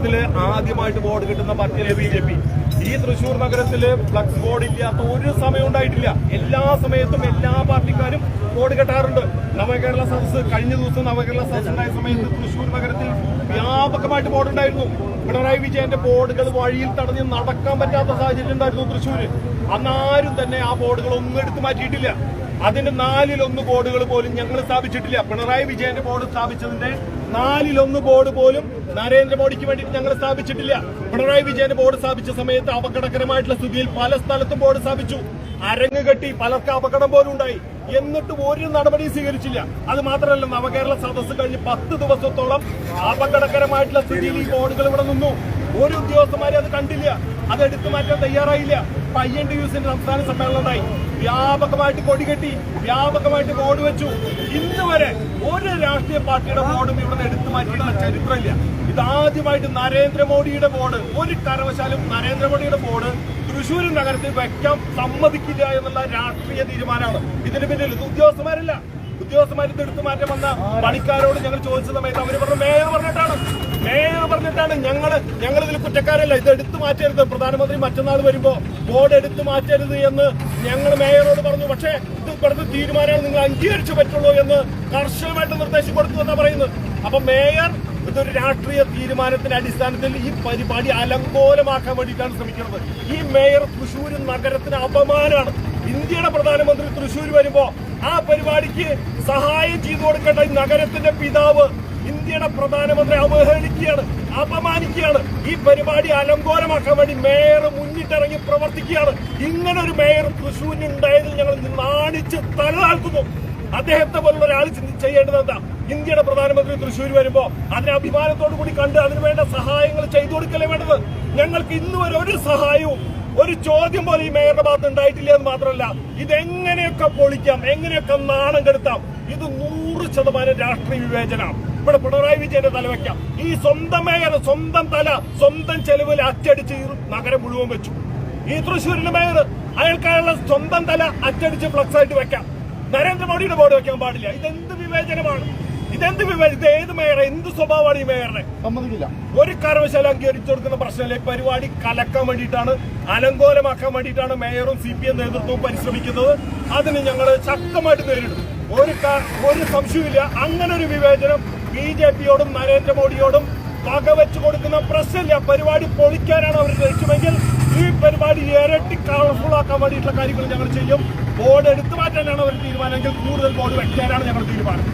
നഗരത്തിൽ ആദ്യമായിട്ട് ബോർഡ് കിട്ടുന്ന പാർട്ടിയിലെ ബി ജെ പി? ഈ തൃശൂർ നഗരത്തിൽ ഫ്ലക്സ് ബോർഡ് ഇല്ലാത്ത ഒരു സമയം ഉണ്ടായിട്ടില്ല. എല്ലാ സമയത്തും എല്ലാ പാർട്ടിക്കാരും ബോർഡ് കെട്ടാറുണ്ട്. നവകേരള സദസ് കഴിഞ്ഞ ദിവസം നവകേരള സദസ് ഉണ്ടായ സമയത്ത് തൃശൂർ നഗരത്തിൽ വ്യാപകമായിട്ട് ബോർഡ് ഉണ്ടായിരുന്നു. പിണറായി വിജയന്റെ ബോർഡുകൾ വഴിയിൽ തടഞ്ഞ് നടക്കാൻ പറ്റാത്ത സാഹചര്യം ഉണ്ടായിരുന്നു തൃശ്ശൂര്. അന്നാരും തന്നെ ആ ബോർഡുകൾ ഒന്നും എടുത്തു മാറ്റിയിട്ടില്ല. അതിന്റെ നാലിലൊന്ന് ബോർഡുകൾ പോലും ഞങ്ങൾ സ്ഥാപിച്ചിട്ടില്ല. പിണറായി വിജയന്റെ ബോർഡ് സ്ഥാപിച്ചതിന്റെ നാലിലൊന്ന് ബോർഡ് പോലും നരേന്ദ്രമോദിക്ക് വേണ്ടിയിട്ട് ഞങ്ങൾ സ്ഥാപിച്ചിട്ടില്ല. പിണറായി വിജയന്റെ ബോർഡ് സ്ഥാപിച്ച സമയത്ത് അപകടകരമായിട്ടുള്ള സ്ഥിതിയിൽ പല സ്ഥലത്തും ബോർഡ് സ്ഥാപിച്ചു. അരങ്ങ് കെട്ടി പലർക്ക് അപകടം പോലും ഉണ്ടായി. എന്നിട്ട് ഒരു നടപടി സ്വീകരിച്ചില്ല. അത് മാത്രമല്ല നവകേരള സദസ്സ് കഴിഞ്ഞ് പത്ത് ദിവസത്തോളം അപകടകരമായിട്ടുള്ള സ്ഥിതിയിൽ ഈ ബോർഡുകൾ ഇവിടെ നിന്നു. ഒരു ഉദ്യോഗസ്ഥന്മാരെ അത് കണ്ടില്ല. അത് എടുത്തു മാറ്റാൻ തയ്യാറായില്ല. പയ്യൻ ടി യുസിന്റെ സംസ്ഥാന സമ്മേളനം ഉണ്ടായി വ്യാപകമായിട്ട് കൊടികെട്ടി വ്യാപകമായിട്ട് ബോർഡ് വെച്ചു. ഇന്ന് വരെ ഒരു രാഷ്ട്രീയ പാർട്ടിയുടെ ബോർഡും ഇവിടെ എടുത്തു മാറ്റിയിട്ടുള്ള ചരിത്രമില്ല. ഇതാദ്യമായിട്ട് നരേന്ദ്രമോദിയുടെ ബോർഡ് ഒരു കരവശാലും നരേന്ദ്രമോദിയുടെ ബോർഡ് തൃശ്ശൂർ നഗരത്തിൽ വെക്കാൻ സമ്മതിക്കില്ല എന്നുള്ള രാഷ്ട്രീയ തീരുമാനമാണ്. ഇതിന് പിന്നിൽ ഇത് ഉദ്യോഗസ്ഥന്മാരല്ല. ഉദ്യോഗസ്ഥന്മാർ എടുത്തു മാറ്റം വന്ന പണിക്കാരോട് ഞങ്ങൾ ചോദിച്ച സമയത്ത് അവർ പറഞ്ഞു മേയർ പറഞ്ഞിട്ടാണ് ഞങ്ങൾ ഞങ്ങൾ ഇതിൽ കുറ്റക്കാരല്ല. ഇത് എടുത്തു മാറ്റരുത്. പ്രധാനമന്ത്രി മറ്റന്നാൾ വരുമ്പോ ബോർഡ് എടുത്തു മാറ്റരുത് എന്ന് ഞങ്ങൾ മേയറോട് പറഞ്ഞു. പക്ഷേ ഇത് ഇപ്പോഴത്തെ തീരുമാനമാണ് നിങ്ങൾ അംഗീകരിച്ചു പറ്റുള്ളൂ എന്ന് കർശനമായിട്ട് നിർദ്ദേശം കൊടുത്തു എന്നാ പറയുന്നത്. അപ്പൊ മേയർ ഇതൊരു രാഷ്ട്രീയ തീരുമാനത്തിന്റെ അടിസ്ഥാനത്തിൽ ഈ പരിപാടി അലങ്കോലമാക്കാൻ വേണ്ടിയിട്ടാണ് ശ്രമിക്കുന്നത്. ഈ മേയർ തൃശ്ശൂർ നഗരത്തിന് അപമാനമാണ്. ഇന്ത്യയുടെ പ്രധാനമന്ത്രി തൃശ്ശൂർ വരുമ്പോ ആ പരിപാടിക്ക് സഹായം ചെയ്തു കൊടുക്കേണ്ട നഗരത്തിന്റെ പിതാവ് ഇന്ത്യയുടെ പ്രധാനമന്ത്രി അവഹേളിക്കുകയാണ്. അപമാനിക്കുകയാണ്. ഈ പരിപാടി അലങ്കോലമാക്കാൻ വേണ്ടി മേയർ മുന്നിട്ടിറങ്ങി പ്രവർത്തിക്കുകയാണ്. ഇങ്ങനെ ഒരു മേയർ തൃശ്ശൂരിന് ഉണ്ടായതിൽ ഞങ്ങൾ നാണിച്ച് തലതാഴ്ത്തുന്നു. അദ്ദേഹത്തെ പോലുള്ള ഒരാൾ ചെയ്യേണ്ടത് എന്താ? ഇന്ത്യയുടെ പ്രധാനമന്ത്രി തൃശ്ശൂർ വരുമ്പോ അതിനെ അഭിമാനത്തോടു കൂടി കണ്ട് അതിന് വേണ്ട സഹായങ്ങൾ ചെയ്തു കൊടുക്കലേ വേണ്ടത്? ഞങ്ങൾക്ക് ഇന്ന് വരെ ഒരു സഹായവും ഒരു ചോദ്യം പോലും ഈ മേയറുടെ ഭാഗത്ത് ഉണ്ടായിട്ടില്ല എന്ന് മാത്രമല്ല ഇതെങ്ങനെയൊക്കെ പൊളിക്കാം എങ്ങനെയൊക്കെ നാണം കെടുത്താം ഇത് നൂറ് ശതമാനം രാഷ്ട്രീയ വിവേചനമാണ് ഇവിടെ പിണറായി വിജയന്റെ തല വെക്കാം. ഈ സ്വന്തം മേയർ സ്വന്തം തല സ്വന്തം ചെലവിൽ അച്ചടിച്ച് ഈ നഗരം മുഴുവൻ വെച്ചു. ഈ തൃശ്ശൂരിന്റെ മേയർ അയാൾക്കായുള്ള സ്വന്തം തല അച്ചടിച്ച് ഫ്ലക്സ് ആയിട്ട് വെക്കാം. നരേന്ദ്രമോദിയുടെ ബോർഡ് വെക്കാൻ പാടില്ല. ഇതെന്ത് വിവേചനമാണ്? ഇതെന്ത് വിവേചനം ഇത് ഏത് മേയറെ എന്ത് സ്വഭാവമാണ് ഈ മേയറിനെ? സമ്മതിക്കില്ല. ഒരു കാരണവശാലും അംഗീകരിച്ചു കൊടുക്കുന്ന പ്രശ്നമില്ല. ഈ പരിപാടി കലക്കാൻ വേണ്ടിയിട്ടാണ് അലങ്കോലമാക്കാൻ വേണ്ടിയിട്ടാണ് മേയറും സി പി എം നേതൃത്വവും പരിശ്രമിക്കുന്നത്. അതിന് ഞങ്ങൾ ശക്തമായിട്ട് നേരിടും. ഒരു ഒരു സംശയമില്ല അങ്ങനെ ഒരു വിവേചനം ബി ജെ പിയോടും നരേന്ദ്രമോദിയോടും വകവെച്ചു കൊടുക്കുന്ന പ്രശ്നമില്ല പരിപാടി പൊളിക്കാനാണ് അവർ ലക്ഷ്യമെങ്കിൽ ഈ പരിപാടി ഇരട്ടി കളർഫുൾ ആക്കാൻ വേണ്ടിയിട്ടുള്ള കാര്യങ്ങൾ ഞങ്ങൾ ചെയ്യും. ബോർഡ് എടുത്തു മാറ്റാനാണ് അവർ തീരുമാനമെങ്കിൽ കൂടുതൽ ബോർഡ് വെക്കാനാണ് ഞങ്ങൾ തീരുമാനം.